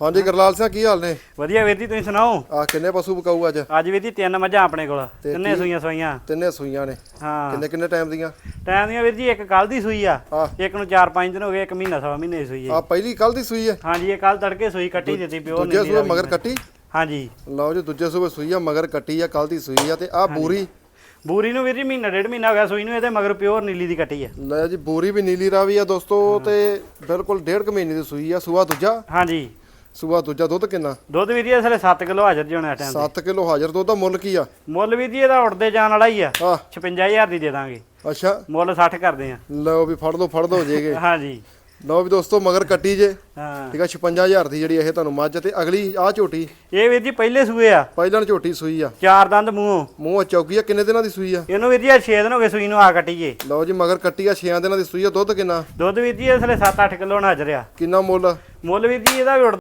ਹਾਂਜੀ ਗਰਲਾਲ ਸਿੰਘ ਕੀ ਹਾਲ ਨੇ? ਵਧੀਆ ਵੀਰ ਜੀ ਤੁਸੀਂ ਸੁਣਾਓ? ਆ ਕਿੰਨੇ ਪਸ਼ੂ ਬਕਾਊ ਅੱਜ? ਅੱਜ ਵੀਰ ਜੀ ਤਿੰਨ ਮੱਝਾਂ ਆਪਣੇ ਕੋਲ। ਤਿੰਨੇ ਸੂਈਆਂ ਸੂਈਆਂ ਤਿੰਨੇ ਸੂਈਆਂ ਨੇ। ਹਾਂ। ਕਿੰਨੇ ਕਿੰਨੇ ਟਾਈਮ ਦੀਆਂ? ਟਾਈਮ ਦੀਆਂ ਵੀਰ ਜੀ ਇੱਕ ਕੱਲ ਦੀ ਸੂਈ ਆ। ਆ ਇੱਕ ਨੂੰ 4-5 ਦਿਨ ਹੋ ਗਏ ਇੱਕ ਮਹੀਨਾ ਸਵਾ ਮਹੀਨੇ ਦੀ ਸੂਈ ਆ ਹੈ ਪਹਿਲੀ ਕੱਲ ਦੀ ਸੂਈ ਹੈ? ਹਾਂਜੀ ਇਹ ਕੱਲ ਤੜਕੇ ਸੂਈ ਕੱਟੀ ਦਿੱਤੀ ਪਿਓ ਦੂਜੇ ਸੂਏ ਮਗਰ ਕੱਟੀ? ਹਾਂਜੀ। ਲਓ ਜੀ ਦੂਜੇ ਸੂਏ ਸੂਈ ਆ ਮਗਰ ਕੱਟੀ ਆ ਕੱਲ ਦੀ ਸੂਈ ਆ ਤੇ ਆ ਬੂਰੀ? ਬੂਰੀ ਨੂੰ ਵੀਰ ਜੀ ਮਹੀਨਾ ਡੇਢ ਮਹੀਨਾ ਹੋ ਗਿਆ ਸੂਈ ਨੂੰ ਇਹਦੇ ਮਗਰ ਪਿਓਰ ਨੀਲੀ ਦੀ ਕੱਟੀ ਹੈ ਲੈ ਜੀ ਬੂਰੀ ਵੀ ਨੀਲੀ ਰਾਵੀ ਆ ਦੋਸਤੋ ਤੇ ਬਿਲਕੁਲ ਡੇਢ ਕੁ ਮਹੀਨੇ ਦੀ ਸੂਈ ਆ ਸੂਆ ਦੂਜਾ? ਹਾਂਜੀ। ਸੂਆ ਦੂਜਾ ਦੁੱਧ ਕਿੰਨਾ? ਦੁੱਧ ਵੀਰ ਜੀ ਇਸ ਵੇਲੇ 7 ਕਿਲੋ ਹਾਜ਼ਰ ਜੀ ਹੋਣਾ ਟਾਈਮ 7 ਕਿਲੋ ਹਾਜ਼ਰ ਦੁੱਧ ਦਾ ਮੁੱਲ ਕੀ ਆ? ਮੁੱਲ ਵੀਰ ਜੀ ਇਹਦਾ ਉੜਦੇ ਜਾਣ ਵਾਲਾ ਹੀ ਆ। ਆ 56000 ਦੀ ਦੇ ਦਾਂਗੇ। ਅੱਛਾ। ਮੁੱਲ 60 ਕਰਦੇ ਆ। ਲਓ ਵੀ ਫੜ ਦੋ ਫੜ ਦੋ ਜੇਗੇ ਹਾਂਜੀ। ਲਓ ਵੀ ਦੋਸਤੋ ਮਗਰ ਕੱਟੀ ਜੇ। ਹਾਂ। ਠੀਕ ਆ 56000 ਦੀ ਜਿਹੜੀ ਇਹ ਤੁਹਾਨੂੰ ਮੱਝ ਤੇ ਅਗਲੀ ਆ ਝੋਟੀ। ਇਹ ਵੀਰ ਜੀ ਪਹਿਲੇ ਸੂਏ ਆ। ਪਹਿਲਾਂ ਝੋਟੀ ਸੂਈ ਆ। ਚਾਰ ਦੰਦ ਮੂੰਹੋਂ। ਮੂੰਹ ਚੌਕੀ ਆ ਕਿੰਨੇ ਦਿਨਾਂ ਦੀ ਸੂਈ ਆ? ਇਹਨੂੰ ਵੀਰ ਜੀ 6 ਦਿਨ ਹੋ ਗਏ ਸੂਈ ਨੂੰ ਆ ਕੱਟੀਏ। ਲਓ ਜੀ ਮਗਰ ਕੱਟੀ ਆ 6 ਦਿਨਾਂ ਦੀ ਸੂਈ ਆ ਦੁੱਧ ਕਿੰਨਾ? ਦੁੱਧ ਵੀਰ ਜੀ ਇਸ ਵੇਲੇ 7-8 ਕਿਲੋ ਹਾਜ਼ਰ ਆ। ਕਿੰਨਾ ਮੁੱਲ? ਮੁੱਲ ਵੀਰ ਜੀ ਇਹਦਾ ਵੀ